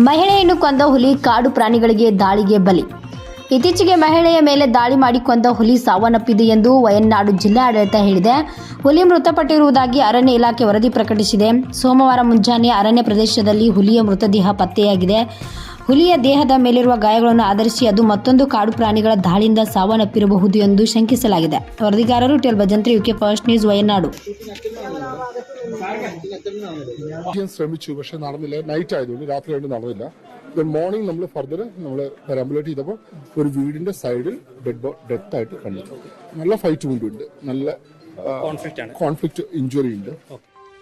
ಮಹಿಳೆಯನ್ನು ಕೊಂದ ಹುಲಿ ಕಾಡು ಪ್ರಾಣಿಗಳಿಗೆ ದಾಳಿಗೆ ಬಲಿ. ಇತ್ತೀಚೆಗೆ ಮಹಿಳೆಯ ಮೇಲೆ ದಾಳಿ ಮಾಡಿ ಕೊಂದ ಹುಲಿ ಸಾವನ್ನಪ್ಪಿದೆ ಎಂದು ವಯನಾಡು ಜಿಲ್ಲಾಡಳಿತ ಹೇಳಿದೆ. ಹುಲಿ ಮೃತಪಟ್ಟಿರುವುದಾಗಿ ಅರಣ್ಯ ಇಲಾಖೆ ವರದಿ ಪ್ರಕಟಿಸಿದೆ. ಸೋಮವಾರ ಮುಂಜಾನೆ ಅರಣ್ಯ ಪ್ರದೇಶದಲ್ಲಿ ಹುಲಿಯ ಮೃತದೇಹ ಪತ್ತೆಯಾಗಿದೆ. ಹುಲಿಯ ದೇಹದ ಮೇಲಿರುವ ಗಾಯಗಳನ್ನು ಆಧರಿಸಿ ಅದು ಮತ್ತೊಂದು ಕಾಡು ಪ್ರಾಣಿಗಳ ದಾಳಿಯಿಂದ ಸಾವನ್ನಪ್ಪಿರಬಹುದು ಎಂದು ಶಂಕಿಸಲಾಗಿದೆ ವರದಿಗಾರರು tell Bhajantri UK first news Wayanad ചെയ്യാൻ ശ്രമിച്ചു പക്ഷെ നടന്നില്ല നൈറ്റ് ആയതുകൊണ്ട് രാത്രി ആയിട്ട് നടന്നില്ല ദെൻ മോർണിംഗ് നമ്മൾ ഫർദർ നമ്മൾ പെരാമ്പുലേറ്റ് ചെയ്തപ്പോൾ ഒരു വീടിന്റെ സൈഡിൽ ഡെഡ് ഡെത്ത് ആയിട്ട് കണ്ടു നല്ല ഫൈറ്റ് ഉണ്ട് നല്ല ಕಾನ್ಫ್ಲಿಕ್ಟ್ ആണ് കോൺഫ്ലിക്റ്റ് ഇഞ്ചുറി ഉണ്ട്